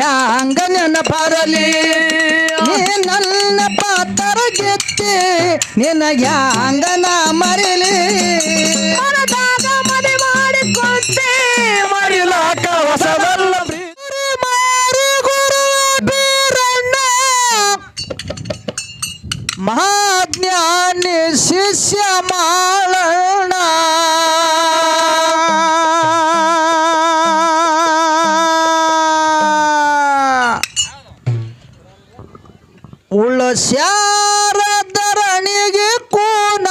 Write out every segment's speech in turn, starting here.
ಹ್ಯಾಂಗ ನೆನಪರಲಿ ನೀ ನನ್ನ ಪಾತ್ರ ಗೆತ್ತಿ ನಿನ್ನ ಹ್ಯಾಂಗ ನಾ ಮರಿಲಿ. ಮನದಾಗ ಮನೆ ಮರಿಲಾಕ ಹೊಸದಲ್ಲ ಮಹಾಜ್ಞಾನಿ ಶಿಷ್ಯ ಮಾಳಣ್ಣ ಧರಣಿಗೆ ಕೂನ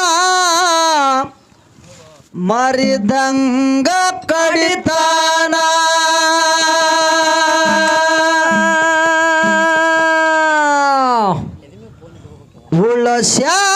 ಮರಿದಂಗ ಕಡಿತಾನ. ಉಳಸ್ಯಾರ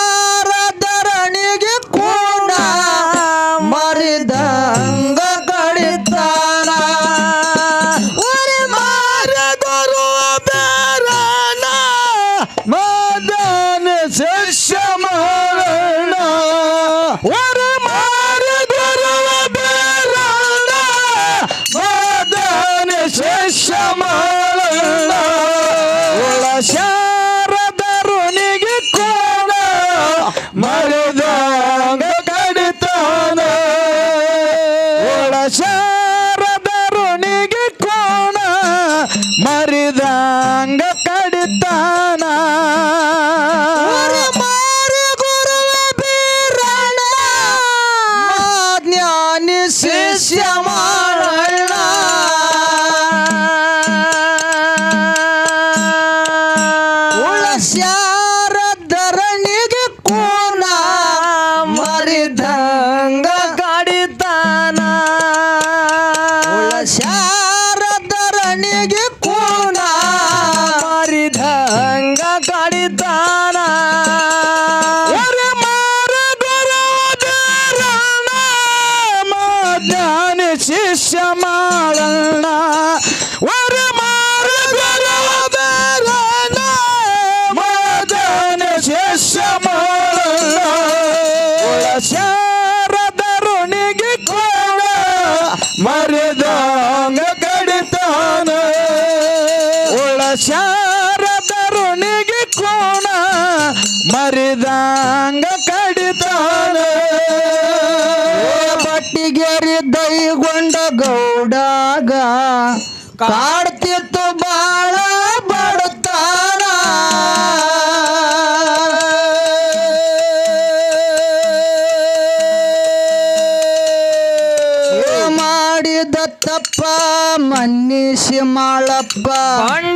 ಮಾಳಪ್ಪ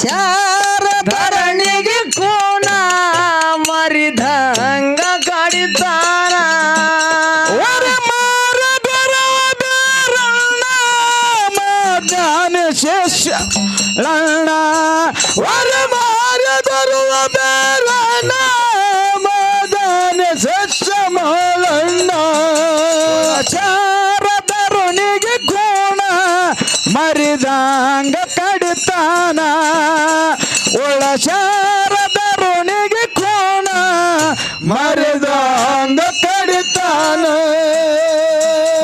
ಶಾರದರಣಿಗೆ ಕೋಣ ಮರಿದಂಗ ಬರಬೇರಣ್ಣ ಮಜಾನ ಶಿಷ್ಯ ಲಣ್ಣ. ವರ ಮಾರ ಬರುವ ಕಡಿತಾನ ಒಳ ಶಾರದರುಣಿಗೆ ಕೋಣ ಮರಿದಂಗ ಕಡಿತಾನ.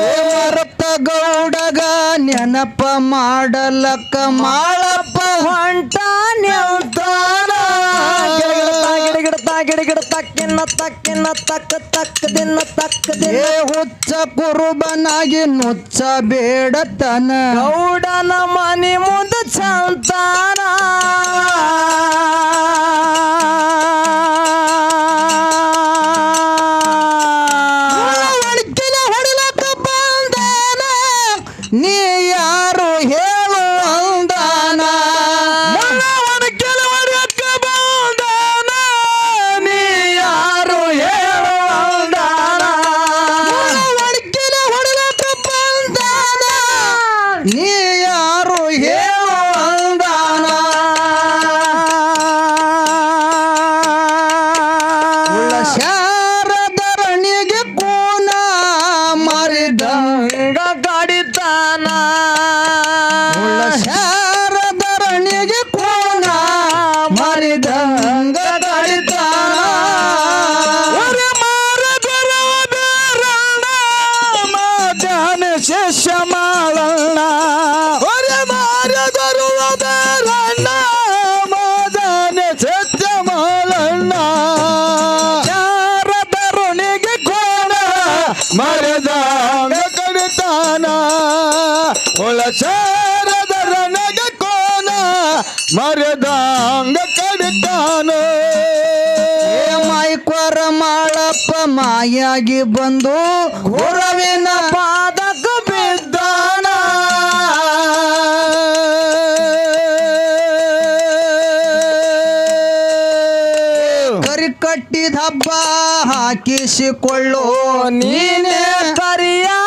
ಮರತ ಗೌಡಗ ನೆನಪ ಮಾಡಲಕ್ಕ ಮಾಳಪ್ಪ. ತಕ್ಕಿನ ತಕ್ಕ ತಕ್ಕ ದಿನ ತಕ್ಕ ಏ ಹುಚ್ಚ ಕುರುಬನಾಗಿ ನುಚ್ಚ ಬೇಡತನ. ಗೌಡನ ಮನೆ ಮುಂದ ಚಂತಾನ ಮರದಾಂಗ ಕಡಿತಾನೆ. ಮಾಯ್ಕೋರ ಮಾಡಪ್ಪ ಮಾಯಾಗಿ ಬಂದು ಗುರವಿನ ಪಾದಕ ಬಿದ್ದಾನ. ಕರಿ ಕಟ್ಟಿದ ಹಬ್ಬ ಹಾಕಿಸಿಕೊಳ್ಳೋ ನೀನೇ ಕರಿಯಾ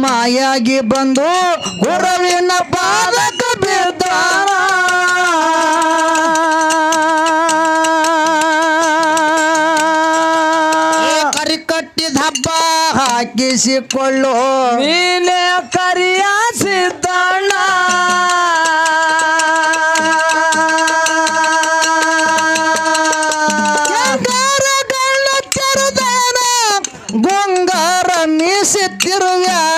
ಮಾಯಾಗಿ ಬಂದು ಗುರುವಿನ ಪಾದಕ ಬೀಳ್ತಾರ. ಕರಿಕಟ್ಟಿದ ಹಬ್ಬ ಹಾಕಿಸಿಕೊಳ್ಳೋ. ನೀನೇ ಕರಿಯಾಸಿದ್ದಣ್ಣ ಸಿತ್ತಿರುವ್ಯಾ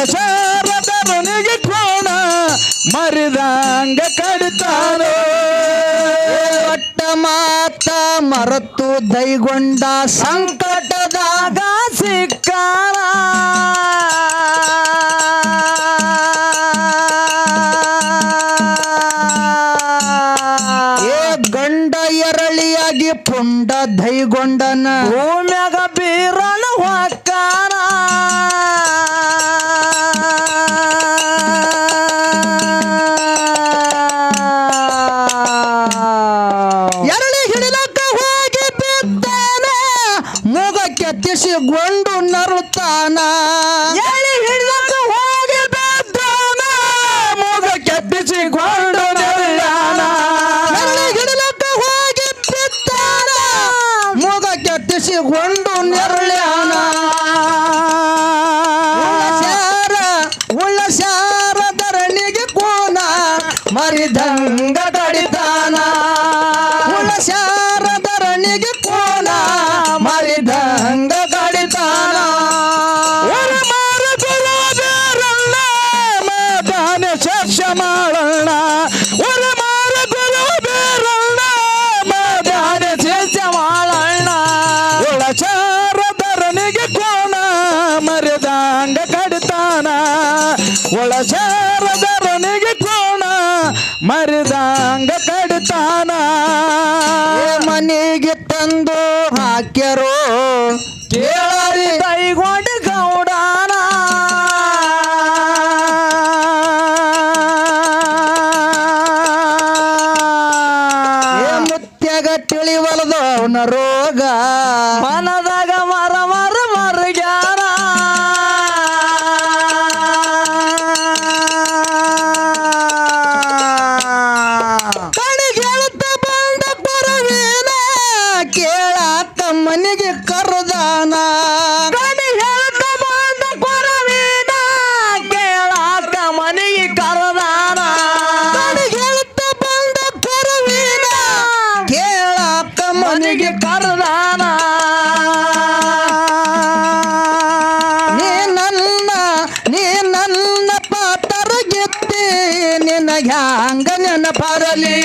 ದಶರಥನಿಗೆ ಕೋಣ ಮರಿದಂಗ ಕಡಿತಾನೋ. ಒಟ್ಟ ಮಾತ ಮರತು ದೈಗೊಂಡ ಸಂಕಟದಾಗ ಸಿಕ್ಕಾರ ಏ ಗಂಡ ಎರಳಿಯಾಗಿ ಪುಂಡ ದೈಗೊಂಡನ. ಭೂಮ್ಯಾಗ ಹಾಕ್ಯಾರೋ ನಿನಗೆ ಹಂಗ ನೆನಪರಲಿ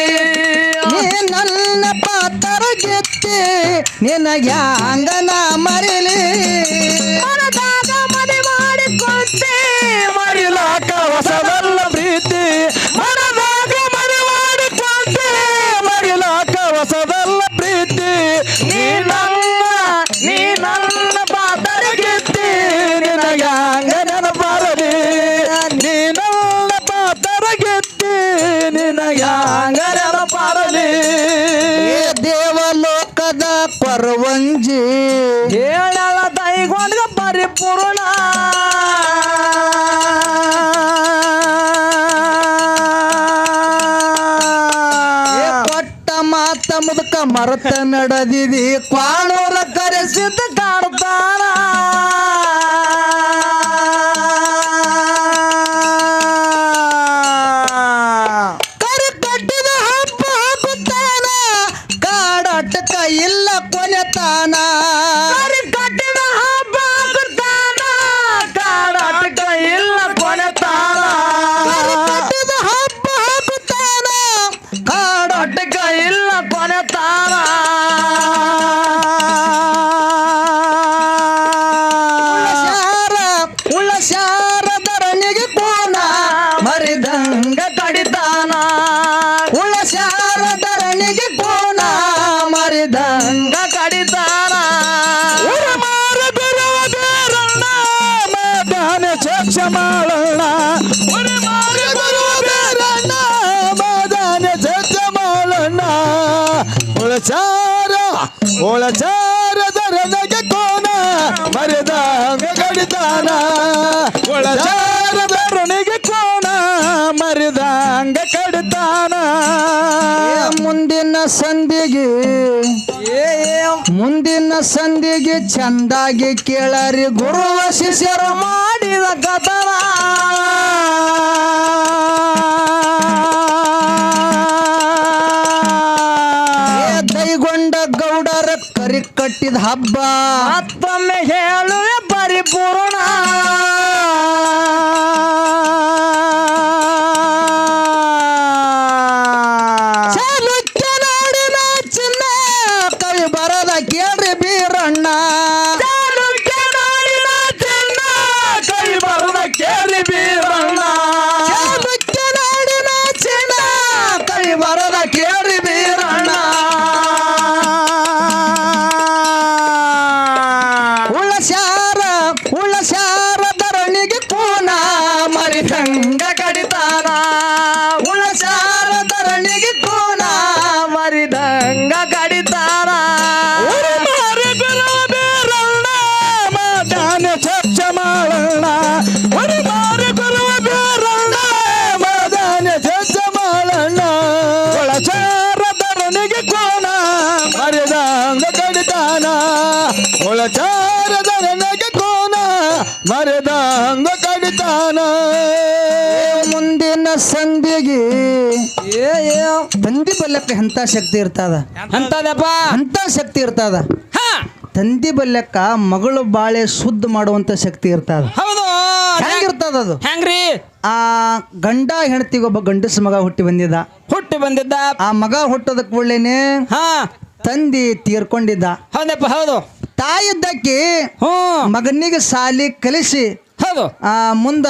ನೀ ನನ್ನ ಪಾತ್ರ ಗೆತ್ತಿ ನಿನಗೆ ಹಂಗನ ಮರಿಲಿ. ಮುದಕ ಮರತ ನಡೆದಿದೆ. ಕ್ವಾಣೂರ ಕರೆಸಿದ ಕಾಡ್ತಾನ ಉಳಚಾರ ದರದಗೆ ಕೋನ ಮರೆದ ಕಡಿತಾನ ಉಳಚಾರ ದರಣಿಗೆ ಕೋನ ಅಂಗ ಕಡಿತಾನ ಮುಂದಿನ ಸಂಧಿಗೆ ಮುಂದಿನ ಸಂಧಿಗೆ ಚಂದಾಗಿ ಕೇಳರಿ ಗುರುವ ಶಿಷ್ಯರು ಮಾಡಿದ ಕಥನ ಕಟ್ಟಿದ ಹಬ್ಬ. ಮತ್ತೊಮ್ಮೆ ಹೇಳುವೆ ಪರಿಪೂರ್ಣ. ಒಳಚಾರ ಧರಣಿಗೆ ಕೋನ ಹಂಗ ಕಡಿತಾನ. ಮುಂದಿನ ಸಂಧಿಗೆ ತಂದಿ ಬಲ್ಲಕ್ಕೆ ಎಂಥ ಶಕ್ತಿ ಇರ್ತದ. ಅಂತದಪ್ಪ ಅಂತ ಶಕ್ತಿ ಇರ್ತದ. ಹಾ. ತಂದಿ ಬಲ್ಲಕ್ಕ ಮಗಳು ಬಾಳೆ ಶುದ್ಧ ಮಾಡುವಂತ ಶಕ್ತಿ ಇರ್ತದ. ಹೌದು. ಹೆಂಗಿರ್ತದ ಅದು? ಹೆಂಗ್ರಿ? ಆ ಗಂಡ ಹೆಂಡತಿಗೊಬ್ಬ ಗಂಡಸ ಮಗ ಹುಟ್ಟಿ ಬಂದಿದ್ದ. ಹುಟ್ಟಿ ಬಂದಿದ್ದ. ಆ ಮಗ ಹುಟ್ಟೋದಕ್ಕೆ ಒಳ್ಳೇನೆ ಹಾ. ತಂದಿ ತೀರ್ಕೊಂಡಿದ್ದ. ಹೌದಪ್ಪ ಹೌದು. ತಾಯಿ ಇದ್ದಕ್ಕಿ ಹ್ಞೂ. ಮಗನಿಗೆ ಸಾಲಿ ಕಲಿಸಿ ಹೌದು. ಆ ಮುಂದ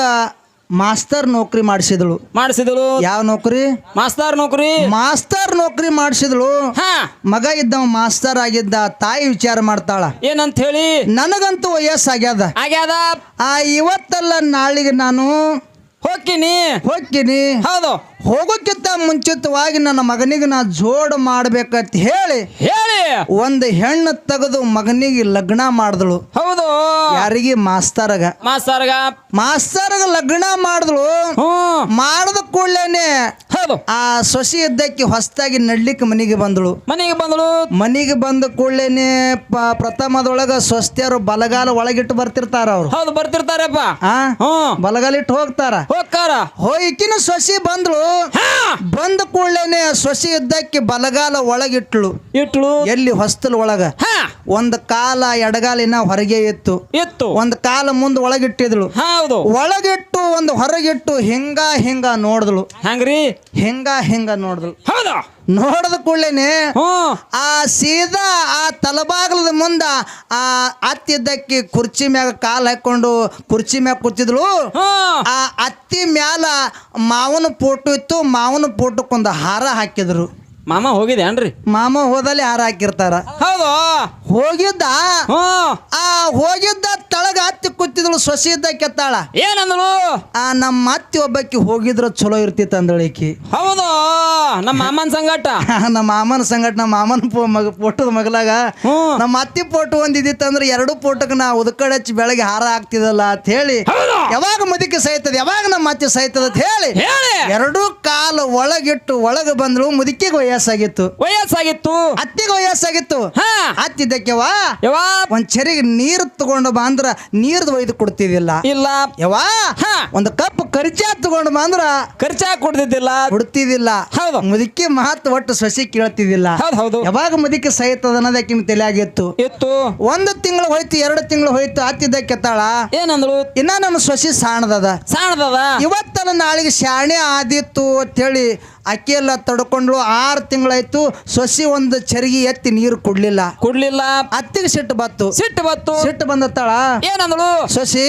ಮಾಸ್ತರ್ ನೌಕರಿ ಮಾಡಿಸಿದಳು. ಮಾಡಿಸಿದಳು. ಯಾವ ನೌಕರಿ? ಮಾಸ್ತರ್ ನೌಕರಿ. ಮಾಸ್ತರ್ ನೌಕರಿ ಮಾಡಿಸಿದಳು. ಹಾ. ಮಗ ಇದ್ದವ ಮಾಸ್ತರ್ ಆಗಿದ್ದ ತಾಯಿ ವಿಚಾರ ಮಾಡ್ತಾಳ. ಏನಂತ ಹೇಳಿ ನನಗಂತೂ ವಯಸ್ಸಾಗ್ಯದ. ಆಗ್ಯಾದ? ಆ ಇವತ್ತಲ್ಲ ನಾಳಿಗೆ ನಾನು ಹೋಗ್ತೀನಿ. ಹೋಗ್ತೀನಿ. ಹೌದು. ಹೋಗೋಕ್ಕಿಂತ ಮುಂಚಿತವಾಗಿ ನನ್ನ ಮಗನಿಗೆ ನಾ ಜೋಡ್ ಮಾಡ್ಬೇಕಂತ ಹೇಳಿ ಹೇಳಿ. ಒಂದು ಹೆಣ್ಣು ತೆಗೆದು ಮಗನಿಗೆ ಲಗ್ನ ಮಾಡಿದಳು. ಹೌದು. ಯಾರಿಗೆ? ಮಾಸ್ತರಗ. ಮಾಸ್ತರಗ. ಮಾಸ್ತರ್ಗ ಲಗ್ನ ಮಾಡಿದಳು. ಮಾಡಿದ ಕೂಡಲೇನೆ ಹೌದು. ಆ ಸೊಸಿ ಇದ್ದಕ್ಕೆ ಹೊಸದಾಗಿ ನಡ್ಲಿಕ್ಕೆ ಮನೆಗೆ ಬಂದಳು. ಮನೆಗೆ ಬಂದಳು. ಮನೆಗೆ ಬಂದ ಕೂಡಲೇನೆ ಪ್ರಥಮದೊಳಗ ಸ್ವಸ್ತಿಯರು ಬಲಗಾಲ ಒಳಗಿಟ್ಟು ಬರ್ತಿರ್ತಾರ ಅವ್ರು. ಹೌದು ಬರ್ತಿರ್ತಾರಪ್ಪ. ಬಲಗಾಲ ಇಟ್ಟು ಹೋಗ್ತಾರ. ಹೋಗ್ತಾರ. ಹೋಯ್ಕಿನ ಸೊಸಿ ಬಂದ್ಳು. ಬಂದ ಕೂಡಲೇನೆ ಸೊಸಿ ಇದ್ದಕ್ಕೆ ಬಲಗಾಲ ಒಳಗಿಟ್ಲು. ಇಟ್ಲು. ಎಲ್ಲಿ ಹೊಸ್ತಲ್ ಒಳಗ. ಒಂದ್ ಕಾಲ ಎಡಗಾಲಿನ ಹೊರಗೆ ಇತ್ತು ಇತ್ತು ಒಂದ್ ಕಾಲ ಮುಂದ್ ಒಳಗಿಟ್ಟಿದ್ಳು. ಹೌದು. ಒಳಗಿಟ್ಟು ಒಂದು ಹೊರಗಿಟ್ಟು ಹಿಂಗ ಹಿಂಗ ನೋಡಿದ್ಳು. ಹೆಂಗ್ರಿ? ಹಿಂಗ ಹಿಂಗ ನೋಡಿದ್ಳು. ಹೌದು? ನೋಡಿದ ಕೂಡಲೇನೆ ಆ ಸೀದಾ ಆ ತಲಬಾಗಲದ ಮುಂದ ಆ ಅತ್ತಿದ್ದಕ್ಕೆ ಕುರ್ಚಿ ಮ್ಯಾಗ ಕಾಲ್ ಹಾಕೊಂಡು ಕುರ್ಚಿ ಮ್ಯಾಗ ಕೂತಿದ್ಳು. ಆ ಅತ್ತಿ ಮ್ಯಾಲ ಮಾವನ ಫೋಟೋ ಇತ್ತು ಮಾವನ ಫೋಟೋಕ್ಕೊಂದು ಹಾರ ಹಾಕಿದ್ರು. ಮಾಮ ಹೋಗಿದೆ ಅನ್ರಿ ಮಾಮ ಹೋದಲ್ಲಿ ಹಾರ ಹಾಕಿರ್ತಾರ. ಹೌದು? ಹೋಗಿದ್ದ? ಆ ಹೋಗಿದ್ದ ತಳಗ ಹತ್ತಿ ಕೂತಿದ್ಳು ಸೊಸಿ ಇದ್ದ ಕೆತ್ತಾಳ ಏನಂದಳು? ಆ ನಮ್ಮ ಅತ್ತಿ ಒಬ್ಬಾಕಿ ಹೋಗಿದ್ರ ಚಲೋ ಇರ್ತಿತ್ತು ಅಂದಳಿಕಿ ಹೌದು? ನಮ್ಮ ಮಾಮನ್ ಸಂಗಟ? ನಮ್ಮ ಮಾಮನ ಸಂಗಟ ನಮ್ಮ ಮಾಮನ ಪೋ ಮಗ ಫೋಟೋದ ಮಗಲಾಗ. ನಮ್ಮ ಅತ್ತಿ ಫೋಟೋ ಒಂದಿದ್ದಿತ್ತು ಅಂದ್ರೆ ಎರಡು ಪೋಟಕ್ಕೆ ನಾ ಉದ್ಕಡೆ ಹಚ್ಚಿ ಬೆಳಗ್ಗೆ ಹಾರ ಆಗ್ತಿದಲ್ಲ ಅಂತ ಹೇಳಿ. ಯಾವಾಗ ಮುದುಕಿ ಸಹಿತದ ಯಾವಾಗ ನಮ್ಮ ಅತ್ತಿ ಸಹಿತದ ಅಂತ ಹೇಳಿ. ಎರಡೂ ಕಾಲು ಒಳಗಿಟ್ಟು ಒಳಗೆ ಬಂದ್ರು ಮುದುಕಿಗೆ ವಯಸ್ಸಾಗಿತ್ತು. ವಯಸ್ಸಾಗಿತ್ತು. ಅತ್ತಿಗೆ ವಯಸ್ಸಾಗಿತ್ತು. ಹಾ. ಅತ್ತಿದ್ದಕ್ಕೆವಾ ಯವಾ ಒಂದ್ ಚರಿಗೆ ನೀರು ತಗೊಂಡು ಬಾ ಅಂದ್ರ ನೀರ್ದು ಒಯ್ದು ಕೊಡ್ತಿದ್ದಿಲ್ಲ. ಇಲ್ಲ. ಯವಾ ಹಾ. ಒಂದು ಕಪ್ ಕರ್ಚಾ ತಗೊಂಡು ಬಾ ಅಂದ್ರ ಖರ್ಚಾಗಿ ಕೊಡ್ತಿದ್ದಿಲ್ಲ. ಕೊಡ್ತಿದ್ದಿಲ್ಲ. ಹೌದು. ಮುದಕ್ಕೆ ಮಹತ್ವ ಒಟ್ಟು ಸಸಿ ಕೇಳ್ತಿದ್ದಿಲ್ಲ. ಹೌದು ಹೌದು. ಯಾವಾಗ ಮುದಕ್ಕೆ ಸಹಿತದ ಅನ್ನೋದಕ್ಕಿನ ತಲೆಯಾಗಿತ್ತು ಇತ್ತು ಒಂದು ತಿಂಗಳು ಹೋಯ್ತು ಎರಡು ತಿಂಗಳು ಹೋಯ್ತು ಅತ್ತಿದ್ದ ಕೆತ್ತಾಳ? ಏನಂದ್ರು ಇನ್ನ ನನ್ನ ಸೊಸಿ ಸಾಣದದ. ಸಾಣದದ? ಇವತ್ತಲ್ಲ ನಾಳೆಗೆ ಶಾಣೆ ಆದಿತ್ತು ಅಂತೇಳಿ ಅಕ್ಕಿ ಎಲ್ಲ ತಡ್ಕೊಂಡ್ಳು ಆರು ತಿಂಗಳಾಯ್ತು ಸೊಸಿ ಒಂದು ಚರಿಗೆ ಎತ್ತಿ ನೀರು ಕೊಡ್ಲಿಲ್ಲ. ಕೊಡ್ಲಿಲ್ಲ. ಅತ್ತಿಗೆ ಸಿಟ್ಟು ಬತ್ತು ಸಿಟ್ಟು ಬತ್ತು ಸಿಟ್ಟು ಬಂದತ್ತಾಳ? ಏನಂದಳು? ಸೊಸಿ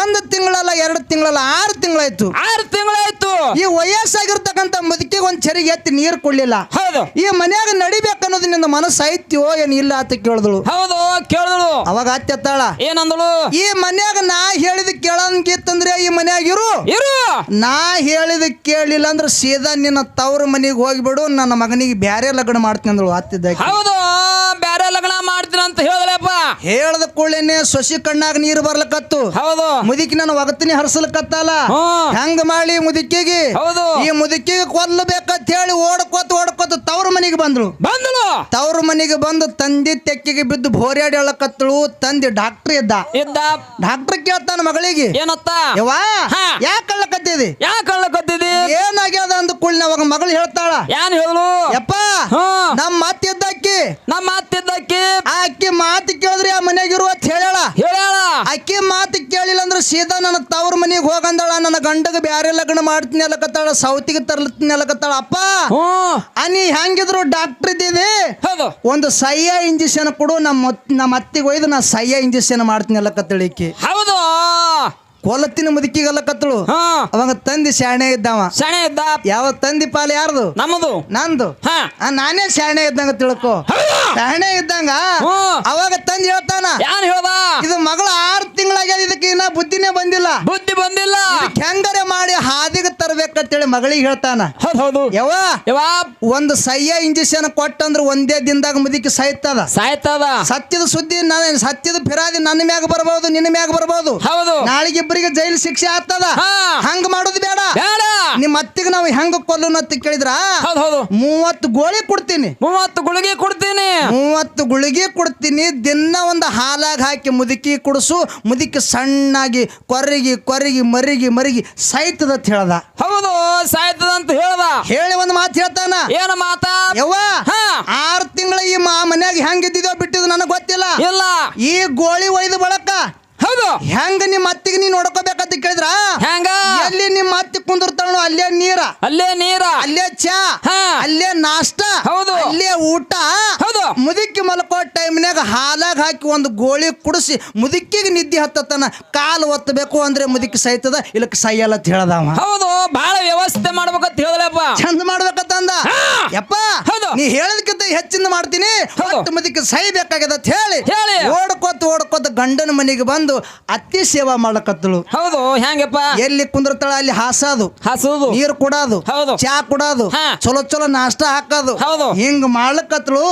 ಒಂದು ತಿಂಗಳಲ್ಲ ಎರಡು ತಿಂಗಳಲ್ಲ ಆರು ತಿಂಗಳಾಯ್ತು. ಆರು ತಿಂಗಳಾಯ್ತು. ಈ ವಯಸ್ಸಾಗಿರ್ತಕ್ಕಂಥ ಮುದುಕಿಗೆ ಒಂದು ಚರಿಗೆ ಎತ್ತಿ ನೀರು ಕೊಡ್ಲಿಲ್ಲ. ಹೌದು. ಈ ಮನ್ಯಾಗ ನಡಿಬೇಕನ್ನೋದು ನಿನ್ನ ಮನಸ್ಸು ಐತ್ಯೋ ಏನು ಇಲ್ಲ ಅಂತ ಕೇಳಿದಳು. ಹೌದು. ಕೇಳಿದಳು. ಅವಾಗ ಅತ್ತೆತ್ತಾಳ ಏನಂದಳು? ಈ ಮನ್ಯಾಗ ನಾ ಹೇಳಿದ ಕೇಳಂಗಿತ್ತಂದ್ರೆ ಈ ಮನ್ಯಾಗ ಇರು. ಇರು. ನಾ ಹೇಳಿದ ಕೇಳಿಲ್ಲ ಅಂದ್ರೆ ಸೀದಾ ನಿನ್ನ ತವ್ರ ಮನೆಗೆ ಹೋಗಿಬಿಡು ನನ್ನ ಮಗನಿಗೆ ಬ್ಯಾರೆ ಲಗ್ನ ಮಾಡ್ತೀನಿ ಅಂದಳು ಅತ್ತಿದ್ದ ಹೌದು ಬ್ಯಾರೆ ಲಗ್ನ ಮಾಡ್ತೀನಿ ಅಂತ ಹೇಳಿದ್ರಪ್ಪ ಹೇಳ್ದ ಕೂಡಲೇನೆ ಸೊಸಿ ಕಣ್ಣಾಗ ನೀರು ಬರ್ಲಕತ್ತು ಹೌದು. ಮುದುಕಿ ನಾನು ಒಗತಿನಿ ಹರ್ಸಲಕತ್ತಲ್ಲ ಹೆಂಗ ಮಾಡಿ ಮುದುಕಿಗೆ? ಹೌದು. ಈ ಮುದುಕಿಗೆ ಕೊಲ್ಲಬೇಕಂತ ಹೇಳಿ ಓಡ್ಕೋತ ಓಡ್ಕೋತ ತವ್ರ ಮನೆಗೆ ಬಂದ್ರು. ಬಂದಳು. ತವ್ರ ಮನೆಗೆ ಬಂದು ತಂದಿ ತೆಕ್ಕಿಗೆ ಬಿದ್ದು ಭೋರ್ಯಾಡಿ ಹೇಳಕತ್ತಳು ತಂದಿ ಡಾಕ್ಟರ್ ಇದ್ದ. ಇದ್ದ. ಡಾಕ್ಟರ್ ಕೇಳ್ತಾನ ಮಗಳಿಗೆ. ಏನತ್ತ? ಯವ್ವಾ. ಯಾಕೆ ಕಳ್ಳಕತ್ತಿದಿ ಯಾಕೆ ಕಳ್ಳಕತ್ತಿದಿ ಏನಾಗ್ಯದ ಅಂದ ಕೂಡಲೇ ಅವಾಗ ಮಗಳು ಹೇಳ್ತಾಳ. ಏನ್ ಹೇಳು ಯಪ್ಪ ನಮ್ಮ ಮಾತಿದ್ದಕ್ಕಿ. ನಮ್ಮ ಮಾತಿದ್ದಕ್ಕಿ. ಆಕಿ ಮಾತು ಕೇಳಿದ್ರೆ ಆ ಮನೆಗಿರು ಅಂತ ಹೇಳ್ಯಾಳ ಹೇಳ್ಯಾಳ ಅಕ್ಕಿ ಮಾತು ಕೇಳಿಲ್ಲ ಅಂದ್ರೆ ಸೀದಾ ನನ್ನ ತವ್ರ ಮನೆಗೆ ಹೋಗಂದಳ. ನನ್ನ ಗಂಡಗ ಬ್ಯಾರೆ ಲಗ್ನ ಮಾಡ್ತೀನಿ ಅಲ್ಲಕತ್ತಾಳ ಸೌತಿಗೆ ತರ್ಲತ್ತೀನಿ ಅಲ್ಲಕತ್ತಾಳ ಅಪ್ಪ ಅನಿ ಹೆಂಗಿದ್ರು ಡಾಕ್ಟರ್ ಇದ್ದೀನಿ. ಒಂದು ಸಯ್ಯ ಇಂಜೆಕ್ಷನ್ ಕೊಡು. ನಮ್ಮ ನಮ್ಮ ಅತ್ತಿಗೆ ಒಯ್ದು ನಾ ಸಯ್ಯ ಇಂಜೆಕ್ಷನ್ ಮಾಡ್ತೀನಿ ಅಲ್ಲಕತ್ತಳಿ ಇಕ್ಕಿ ಹೌದು. ಕೊಲತ್ತಿನ ಮುದುಕಿಗೆ ಅಲ್ಲಕತ್ತಳು ಹಾ. ಅವಾಗ ತಂದಿ ಶಾಣೆ ಇದ್ದವ. ಶಾಣೆ ಇದ್ದ. ಯಾವ ತಂದಿ ಪಾಲು ಯಾರ್ದು? ನಮ್ಮದು. ನಂದು. ಹಾ. ನಾನೇ ಶಾಣೆ ಇದ್ದಂಗ ತಿಳ್ಕೊ. ಶಾಣೆ ಇದ್ದಂಗ? ಅವಾಗ ತಂದ್ ಹೇಳ್ತಾನ ಯಾನ್ ಹೇಳ್ದ? ಇದು ಮಗಳು ಆರು ತಿಂಗಳಾಗ್ಯದ ಇದಕ್ಕೆ ಇನ್ನ ಬುದ್ಧಿನೇ ಬಂದಿಲ್ಲ. ಬುದ್ಧಿ ಬಂದಿಲ್ಲ. ಹೆಂಗರೆ ಮಾಡಿ ಹಾದಿಗೆ ತರ್ಬೇಕಂತೇಳಿ ಮಗಳಿಗೆ ಹೇಳ್ತಾನ. ಹೌದು ಹೌದು. ಯವ್ವ ಯವಾ ಒಂದು ಸಯ್ಯ ಇಂಜೆಕ್ಷನ್ ಕೊಟ್ಟಂದ್ರ ಒಂದೇ ದಿನದಾಗ ಮುದುಕಿ ಸಾಯ್ತದ. ಸಾಯ್ತದ. ಸತ್ಯದ ಸುದ್ದಿ ನಾನು ಸತ್ಯದ ಫಿರಾದಿ ನನ್ನ ಮ್ಯಾಗ ಬರ್ಬೋದು ನಿನ್ನ ಮ್ಯಾಗ ಬರ್ಬೋದು. ಹೌದು. ನಾಳಿಗಿಬ್ಬರಿಗೆ ಜೈಲು ಶಿಕ್ಷೆ ಆಗ್ತದ. ಹಾ. ಹಂಗ ಮಾಡೋದು ಬೇಡ. ಬೇಡ. ನಿಮ್ಮ ಅತ್ತಿಗೆ ನಾವು ಹೆಂಗ ಕೊಲ್ಲೋಣ ಅಂತ ಕೇಳಿದ್ರ ಹೌದು ಹೌದು. ಮೂವತ್ತು ಗೋಳಿ ಕೊಡ್ತೀನಿ. ಮೂವತ್ತು ಗುಳಿಗೆ ಕೊಡ್ತೀನಿ. ಮೂವತ್ತು ಗುಳಿಗೆ ಕೊಡ್ತೀನಿ. ದಿನ ಒಂದು ಹಾಲಾಗ ಹಾಕಿ ಮುದುಕಿ ಕುಡಿಸು. ಮುದುಕಿ ಸಣ್ಣಾಗಿ ಕೊರಗಿ ಕೊರಗಿ ಮರಿಗಿ ಮರಿಗಿ ಸಾಯ್ತದ ಅಂತ ಹೇಳ್ದ. ಹೌದು ಸಾಯ್ತದ ಅಂತ ಹೇಳ್ದ. ಹೇಳಿ ಒಂದು ಮಾತು ಹೇಳ್ತಾನ. ಏನ ಮಾತಾ? ಯವ್ವ ಹಾ. ಆರು ತಿಂಗಳ ಈ ಮಾ ಮನ್ಯಾಗ ಹೆಂಗ್ ಇದ್ದಿದೋ ಬಿಟ್ಟಿದ್ದು ನನಗೆ ಗೊತ್ತಿಲ್ಲ. ಇಲ್ಲ. ಈ ಗೋಳಿ ಒಯ್ದು ಬಳಕ ಹೌದು. ಹೆಂಗ ನಿಮ್ಮ ಅತ್ತಿಗೆ ನೀ ನೋಡ್ಕೋಬೇಕಂತ ಕೇಳಿದ್ರ? ಹೆಂಗ? ಅಲ್ಲಿ ನಿಮ್ಮ ಅತ್ತಿ ಕುಂದಿರ್ತಾಳು ಅಲ್ಲೇ ನೀರ. ಅಲ್ಲೇ ನೀರ. ಅಲ್ಲೇ ಚಾ. ಹಾ. ಅಲ್ಲೇ ನಾಷ್ಟ. ಹೌದು. ಅಲ್ಲೇ ಊಟ. ಹೌದು. ಮುದುಕಿ ಮಲ್ಕೋ ಟೈಮ್ನಾಗ ಹಾಲಾಗ ಹಾಕಿ ಒಂದು ಗೋಳಿ ಕುಡಿಸಿ ಮುದುಕಿಗೆ ನಿದ್ದೆ ಹತ್ತತನ ಕಾಲು ಒತ್ತಬೇಕು ಅಂದ್ರೆ ಮುದುಕಿ ಸಹಿತದ ಇಲ್ಲಕ್ಕೆ ಸೈಯಲ್ಲ ಅಂತ ಹೇಳ್ದವ. ಹೌದು ಬಹಳ ವ್ಯವಸ್ಥೆ ಮಾಡ್ಬೇಕಂತ ಹೇಳಪ್ಪ ಚಂದ ಮಾಡ್ಬೇಕಂತಂದ? ಹಾ. ಯಪ್ಪ ಹೌದು. ನೀ ಹೇಳದಕ್ಕಿಂತ ಹೆಚ್ಚಿಂದ ಮಾಡ್ತೀನಿ. ಹೌದು. ಒಟ್ಟು ಮುದಕ್ಕೆ ಅಂತ ಹೇಳಿ. ಹೇಳಿ. ಓಡ್ಕೋತ ಓಡ್ಕೋತ ಗಂಡನ ಮನೆಗೆ ಬಂದು ಅತ್ತಿ ಸೇವಾ ಮಾಡಕತ್ತಳು. ಹೌದು ಹೆಂಗಪ್ಪ ಎಲ್ಲಿ ಕುಂದಿರ್ತಾಳ ಅಲ್ಲಿ ಹಾಸೋದು. ಹಸುದು. ನೀರು ಕೊಡೋದು. ಹೌದು. ಚಾ ಕೊಡೋದು. ಹಾ. ಚಲೋ ಚಲೋ ನಾಷ್ಟ ಹಾಕೋದು. ಹೌದು. ಹಿಂಗ್ ಮಾಡ್ಲಕತ್ಳು.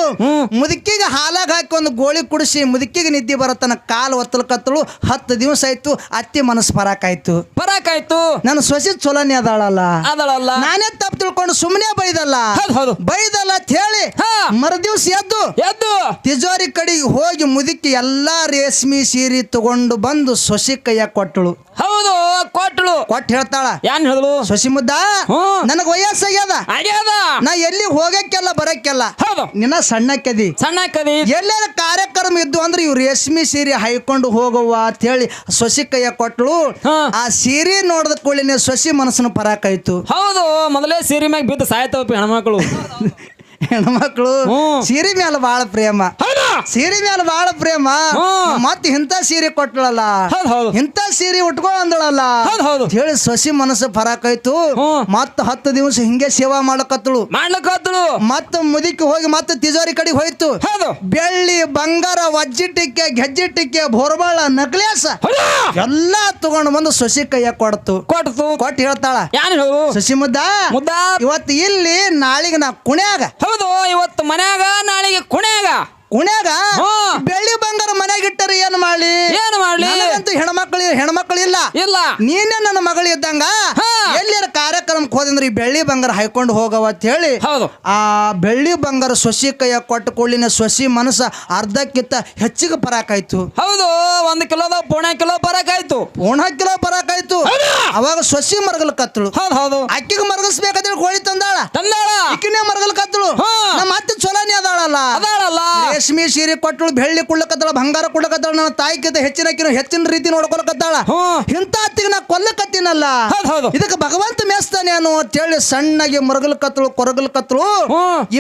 ಮುದುಕಿಗೆ ಹಾಲಾಗ ಹಾಕಿ ಒಂದು ಗೋಳಿ ಕುಡಿಸಿ ಮುದುಕಿಗೆ ನಿದ್ದೆ ಬರತನ ಕಾಲು ಒತ್ತಲಕತ್ತಳು. ಹತ್ತು ದಿವಸ ಆಯ್ತು ಅತ್ತಿ ಮನಸ್ಸು ಬರಾಕಾಯ್ತು ಪರಾಕಾಯ್ತು. ನನ್ನ ಸೊಸೆ ಚಲೋನೇ ಅದಾಳಲ್ಲ. ಅದಳಲ್ಲ. ನಾನೇ ತಪ್ಪು ತಿಳ್ಕೊಂಡು ಸುಮ್ಮನೆ ಬೈದಲ್ಲ. ಹೌದು ಹೌದು. ಬೈದಲ್ಲ ಅಂತ ಹೇಳಿ ಹಾ. ಮರುದಿವ್ಸ ಎದ್ದು ಎದ್ದು. ತಿಜೋರಿ ಕಡೆಗೆ ಹೋಗಿ ಮುದುಕಿ ಎಲ್ಲಾ ರೇಷ್ಮಿ ಸೀರೆ ತಗೊಂಡು ಬಂದು ಸೊಸಿ ಕೈಯಾಗ ಕೊಟ್ಟಳು. ಹೌದು ಕೊಟ್ಟಳು. ಕೊಟ್ಟು ಹೇಳ್ತಾಳ. ಏನ್ ಹೇಳಿದ್ಳು? ಸೊಸಿ ಮುದ್ದ ಹ್ಮ್. ನನಗ ವಯಸ್ಸಾಗ್ಯದ. ಆಗ್ಯದ. ನಾ ಎಲ್ಲಿ ಹೋಗಕ್ಕೆಲ್ಲ ಬರಕ್ಕೆಲ್ಲ. ಹೌದು. ನಿನ್ನ ಸಣ್ಣಕ್ಕದಿ ಸಣ್ಣ ಕದಿ. ಎಲ್ಲೆಲ್ಲ ಕಾರ್ಯಕ್ರಮ ಇದ್ದು ಅಂದ್ರೆ ಇವ್ ರೇಷ್ಮಿ ಸೀರೆ ಹಾಯ್ಕೊಂಡು ಹೋಗುವ ಅಂತ ಹೇಳಿ ಸೊಸಿ ಕೈಯ ಕೊಟ್ಟಳು ಹಾ. ಆ ಸೀರೆ ನೋಡಿದ ಕೂಡಲೇ ಸೊಸಿ ಮನಸ್ಸನ್ನು ಪರಾಕಾಯ್ತು ಹೌದು ಮೊದಲೇ ಸೀರೆ ಮ್ಯಾಗ ಬಿದ್ದು ಸಾಯ್ತವಪ್ಪ ಹೆಣ್ಮಕ್ಳು. ಹೆಣ್ಮಕ್ಳು ಹ್ಞೂ. ಸೀರೆ ಮೇಲೆ ಬಾಳ ಪ್ರೇಮ. ಹೌದು. ಸೀರೆ ಮೇಲೆ ಬಾಳ ಪ್ರೇಮ. ಮತ್ತೆ ಮತ್ ಇಂಥ ಸೀರೆ ಕೊಟ್ಟಳಲ್ಲ ಇಂತ ಸೀರೆ ಉಟ್ಕೊ ಅಂದಳಲ್ಲ. ಹೌದು ಹೌದು. ಅಂತ ಹೇಳಿ ಸಸಿ ಮನಸ್ಸು ಫರಾಕ್ ಆಯ್ತು ಮತ್ತ ಹತ್ತು ದಿವಸ ಹಿಂಗೆ ಸೇವಾ ಮಾಡಕತ್ತಳು ಮಾಡ್ಲಕತ್ತಳು. ಮತ್ತ ಮುದಿಕ್ ಹೋಗಿ ಮತ್ತೆ ತಿಜೋರಿ ಕಡೆ ಹೋಯ್ತು. ಹೌದು. ಬೆಳ್ಳಿ ಬಂಗಾರ ವಜ್ಜಿಟ್ಟಿಕ್ಕೆ ಗೆಜ್ಜಿಟ್ಟಿಕ್ಕೆ ಬೋರ್ಬಾಳ ನಕ್ಲೇಸ. ಎಲ್ಲಾ ತಗೊಂಡು ಬಂದು ಸಸಿ ಕೈಯ ಕೊಡ್ತು. ಕೊಡ್ತು ಕೊಟ್ಟು ಹೇಳ್ತಾಳ. ಸಸಿ ಹೇಳು? ಸೊಸಿ ಮುದ್ದ. ಮುದ್ದ. ಇವತ್ತು ಇಲ್ಲಿ ನಾಳಿಗೆ ನಾ ಕುಣ್ಯಾಗ. ಹೌದು ಇವತ್ತು ಮನ್ಯಾಗ ನಾಳೆಗೆ ಕುಣ್ಯಾಗ. ಕುಣ್ಯಾಗ. ಬೆಳ್ಳಿ ಬಂಗಾರ ಮನೆಗೆ ಇಟ್ಟರೆ ಏನ್ ಮಾಡ್ಲಿ? ಏನ್ ಮಾಡ್ಲಿ? ನನಗಂತೂ ಹೆಣ್ಮಕ್ಳು ಹೆಣ್ಮಕ್ಳು ಇಲ್ಲ. ಇಲ್ಲ. ನೀನೆ ನನ್ನ ಮಗಳು ಇದ್ದಂಗ. ಎಲ್ಲರ ಕಾರ್ಯಕ್ರಮಕ್ಕೆ ಹೋದಂದ್ರೆ ಈ ಬೆಳ್ಳಿ ಬಂಗಾರ ಹಾಯ್ಕೊಂಡು ಹೋಗವ ಅಂತ ಹೇಳಿ ಹೌದು. ಆ ಬೆಳ್ಳಿ ಬಂಗಾರ ಸೊಸಿ ಕೈಯ ಕೊಟ್ಟು ಕೊಳ್ಳಿನ ಸೊಸಿ ಮನಸ್ಸ ಅರ್ಧಕ್ಕಿಂತ ಹೆಚ್ಚಿಗೆ ಬರಾಕಾಯ್ತು ಹೌದು ಒಂದು ಕಿಲೋದ ಪೋಣೆ ಕಿಲೋ ಪರಾಕಾಯ್ತು. ಪೋಣ ಕಿಲೋ ಬರಾಕಾಯ್ತು ಅವಾಗ ಸೊಸಿ ಮರಗಲ್ ಕತ್ತಳು. ಹೌದು ಹೌದು. ಅಕ್ಕಿಗೆ ಹೇಳಿ ಕೋಳಿ ತಂದಾಳ. ತಂದಾಳ. ಅಕ್ಕಿನೇ ಮರಗಲ್ ಕತ್ತಳು. ನಮ್ಮ ಅತ್ತೆ ಚೊಲೋನೇ ಅದಾಳಲ್ಲ. ಅದಾಳಲ್ಲ. ರೇಷ್ಮೆ ಸೀರೆ ಕೊಟ್ಟಳು ಬೆಳ್ಳಿ ಕುಳ್ಳಕತ್ತಾಳ ಬಂಗಾರ ಕುಳ್ಳಕತ್ತಾಳ ನನ್ನ ತಾಯಿಗಿಂತ ಹೆಚ್ಚಿನ ಹೆಚ್ಚಿನ ರೀತಿ ನೋಡ್ಕೊಳಕತ್ತಾಳ. ಇಂಥ ಅತ್ತಿಗೆ ನಾ ಕೊಲ್ಲಕತ್ತೀನಲ್ಲ? ಇದಕ್ಕೆ ಭಗವಂತ ಮೇಸ್ತಾನೆ ಅನು ಅಂತೇಳಿ ಸಣ್ಣಗೆ ಮರಗಲ್ ಕತ್ತಳು ಕೊರಗಲ್ ಕತ್ತಳು.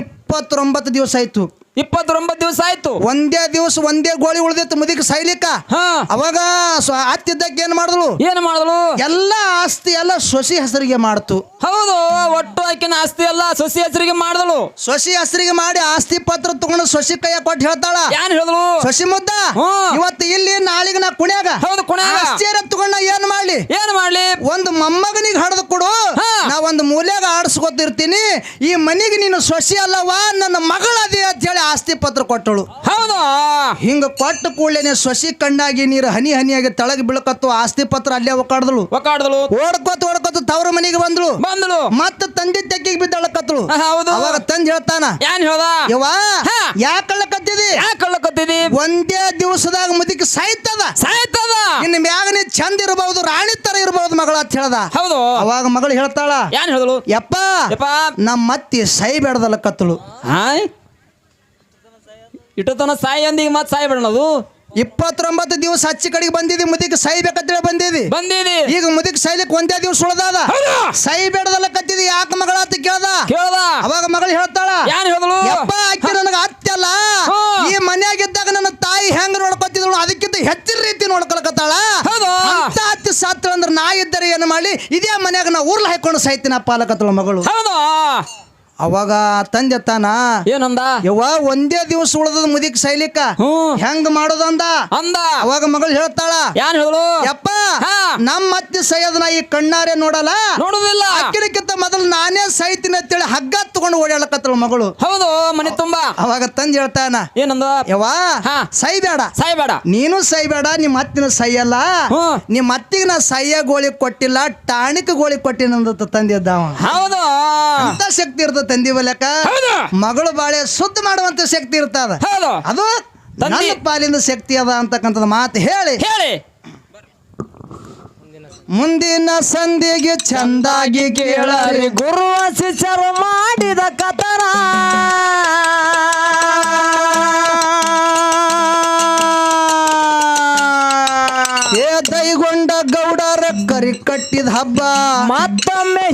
ಇಪ್ಪತ್ತೊಂಬತ್ತು ದಿವಸ ಆಯ್ತು. ಇಪ್ಪತ್ತೊಂಬತ್ತು ದಿವಸ ಆಯ್ತು. ಒಂದೇ ದಿವಸ ಒಂದೇ ಗೋಳಿ ಉಳ್ದಿತ್ತು ಮುದಿಕ್ ಸೈಲಿಕ್ಕ ಹಾ. ಅವಾಗ ಸ್ವ- ಅತ್ತಿದ್ದಕ್ಕೆ ಏನ್ ಮಾಡಿದ್ಳು ಏನ್ ಮಾಡಿದ್ಳು ಎಲ್ಲ ಆಸ್ತಿ ಎಲ್ಲ ಸೊಸಿ ಹೆಸರಿಗೆ ಮಾಡ್ತು. ಹೌದು ಒಟ್ಟು ಆಕಿನ ಆಸ್ತಿ ಎಲ್ಲ ಸೊಸಿ ಹೆಸರಿಗೆ ಮಾಡಿದಳು. ಸೊಸಿ ಹೆಸರಿಗೆ ಮಾಡಿ ಆಸ್ತಿ ಪತ್ರ ತಗೊಂಡು ಸೊಸಿ ಕೈಯ ಕೊಟ್ಟು ಹೇಳ್ತಾಳ. ಏನ್ ಹೇಳಿದ್ಳು ಸೊಸಿ ಮುದ್ದ ಹ್ಮ್. ಇವತ್ತು ಇಲ್ಲಿ ನಾಳಿಗೆ ನಾ ಕುಣ್ಯಾಗ. ಹೌದು ಕುಣ್ಯಾಗ. ಆಸ್ತಿಯರ ತಗೊಂಡ ಏನ್ ಮಾಡ್ಲಿ? ಏನ್ ಮಾಡ್ಲಿ? ಒಂದು ಮೊಮ್ಮಗನಿಗೆ ಹಡದು ಕೊಡು. ಹಾ. ನಾ ಒಂದು ಮೂಲ್ಯಾಗ ಆಡಿಸ್ಕೊತಿರ್ತೀನಿ ಈ ಮನೆಗೆ ನೀನು ಸೊಸಿ ಅಲ್ಲವಾ? ನನ್ನ ಮಗಳದಿ ಅಂತ ಹೇಳಿ ಆಸ್ತಿ ಪತ್ರ ಕೊಟ್ಟಳು. ಹೌದಾ? ಹಿಂಗ ಕೊಟ್ಟ ಕೂಡಲೇನೆ ಸೊಸಿ ಕಂಡಾಗಿ ನೀರು ಹನಿ ಹನಿಯಾಗಿ ತಳಗ ಬೀಳಕತ್ತು ಆಸ್ತಿ ಪತ್ರ ಅಲ್ಲೇ ಒಕ್ಕಾಡ್ದಳು. ಒಕ್ಕಾಡ್ದಳು? ಓಡ್ಕೊತ ಓಡ್ಕೊತ ತವ್ರ ಮನೆಗೆ ಬಂದ್ಳು. ಬಂದಳು? ಮತ್ತೆ ತಂದೆ ತೆಕ್ಕಿಗೆ ಬಿದ್ದಳಕತ್ಳು. ಆ, ಹೌದು. ಅವಾಗ ತಂದ್ ಹೇಳ್ತಾನ ಏನ್ ಹೇಳ್ದ? ಯವ್ವ. ಯಾಕಳ್ಳಕತ್ತಿದಿ ಯಾಕೆ ಕಳ್ಳಕತ್ತಿದಿ ಒಂದೇ ದಿವಸದಾಗ ಮುದಿಕ್ ಸಾಯ್ತದ. ಸಾಯ್ತದ? ಇನ್ನು ಮ್ಯಾಗ ನೀ ಚಂದ ಇರಬಹುದು ರಾಣಿ ತರ ಇರಬಹುದು ಮಗಳ ಅಂತ ಹೇಳ್ದ. ಹೌದು. ಅವಾಗ ಮಗಳು ಹೇಳ್ತಾಳ ಏನ್ ಹೇಳಿದಳು? ಯಪ್ಪ ಯಪ್ಪ. ನಮ್ಮ ಮತ್ತಿ ಸೈ ಬೇಡದಲ್ಲ ಕತ್ತಳು ಹಾಯ್. ಇಟ್ಟತನ ಸಾಯಿ ಅಂದಿಗೆ ಮತ್ತೆ ಸಾಯಿ ಬಿಡೋದು ಇಪ್ಪತ್ತೊಂಬತ್ತು ದಿವಸ ಹಚ್ಚಿ ಕಡೆಗೆ ಬಂದಿದ್ದಿ ಮುದಿಕ್ ಸೈ ಬೇಕಂತೇಳಿ ಬಂದಿದಿ ಈಗ ಮುದಿಕ್ ಸೈಲಿಕ್ ಒಂದೇ ದಿವಸ ಉಳ್ದಾದ. ಸೈ ಬೇಡದಲ್ಲ ಕತ್ತಿದಿ ಯಾಕೆ ಮಗಳ ಅಂತ ಕೇಳ್ದ? ಕೇಳ್ದ? ಅವಾಗ ಮಗಳು ಹೇಳ್ತಾಳ ಏನ್ ಹೇಳಿದಳು? ಯಪ್ಪ ಅಕ್ಕಿ ನನಗ ಹತ್ತಲ್ಲ ಹಾ. ಈ ಮನ್ಯಾಗಿದ್ದಾಗ ನನ್ನ ತಾಯಿ ಹೆಂಗ್ ನೋಡ್ಕೊತಿದ್ಳು ಅದಕ್ಕಿಂತ ಹೆಚ್ಚಿನ ರೀತಿ ನೋಡ್ಕೊಳಕತ್ತಾಳ. ಹೌದು. ಅತ್ತಿ ಸಾತ್ರ ಅಂದ್ರೆ ನಾ ಇದ್ದರೆ ಏನು ಮಾಡಿ? ಇದೇ ಮನ್ಯಾಗ ನಾ ಊರ್ಲ ಹಾಕೊಂಡು ಸಾಯ್ತೀನಪ್ಪ ಅಲ್ಲಕತ್ತಳ ಮಗಳು. ಹೌದು? ಅವಾಗ ತಂದೆ ತಾನ ಏನಂದ? ಯವ್ವ ಒಂದೇ ದಿವಸ ಉಳ್ದದ ಮುದಿಕ್ ಸೈಲಿಕ್ಕ. ಹ್ಮ್ ಹೆಂಗ್ ಮಾಡೋದಂದ ಅಂದ? ಅವಾಗ ಮಗಳು ಹೇಳ್ತಾಳ ಯಾನ್ ಹೇಳು? ಯಪ್ಪ ಹಾ. ನಮ್ಮ ಅತ್ತೆ ಸೈಯದ್ ನಾ ಈ ಕಣ್ಣಾರೆ ನೋಡಲ್ಲ? ನೋಡುದಿಲ್ಲ. ಅಕ್ಕಿನಕ್ಕಿಂತ ಮೊದಲು ನಾನೇ ಸೈತೀನಿ ಅಂತೇಳಿ ಹಗ್ಗ ತಗೊಂಡು ಓಡಾಡಕತ್ತಳ ಮಗಳು. ಹೌದು ಮನೆ ತುಂಬಾ. ಅವಾಗ ತಂದ್ ಹೇಳ್ತಾನ ಏನಂದ? ಯವ್ವ ಹಾ. ಸೈ ಬೇಡ ಸೈ ಬೇಡ ನೀನು ಸೈ ಬೇಡ ನಿಮ್ಮ ಅತ್ತಿನ ಸೈಯಲ್ಲ. ಹ್ಮ್. ನಿಮ್ಮ ಅತ್ತಿಗೆ ನಾ ಸೈಯ ಗೋಳಿ ಕೊಟ್ಟಿಲ್ಲ ಟಾಣಿಕ್ ಗೋಳಿ ಕೊಟ್ಟಿನಂದ ತಂದಿದ್ದ ಹೌದು. ಅಂತ ಶಕ್ತಿ ಇರ್ತದ ತಂದಿ ಬಲಕ ಮಗಳು ಬಾಳೆ ಶುದ್ಧ ಮಾಡುವಂತ ಶಕ್ತಿ ಇರ್ತದ. ಅದು ನನ್ನ ಪಾಲಿಂದ ಶಕ್ತಿ ಅದ ಅಂತಕ್ಕಂಥದ್ದು ಮಾತು ಹೇಳಿ. ಹೇಳಿ. ಮುಂದಿನ ಸಂಧಿಗೆ ಚಂದಾಗಿ ಕೇಳರಿ ಗುರು ಶಿಷ್ಯರು ಮಾಡಿದ ಕತರ ಏ ದೈಗೊಂಡ ಗೌಡರ ಕರಿ ಕಟ್ಟಿದ ಹಬ್ಬ. ಮತ್ತೊಮ್ಮೆ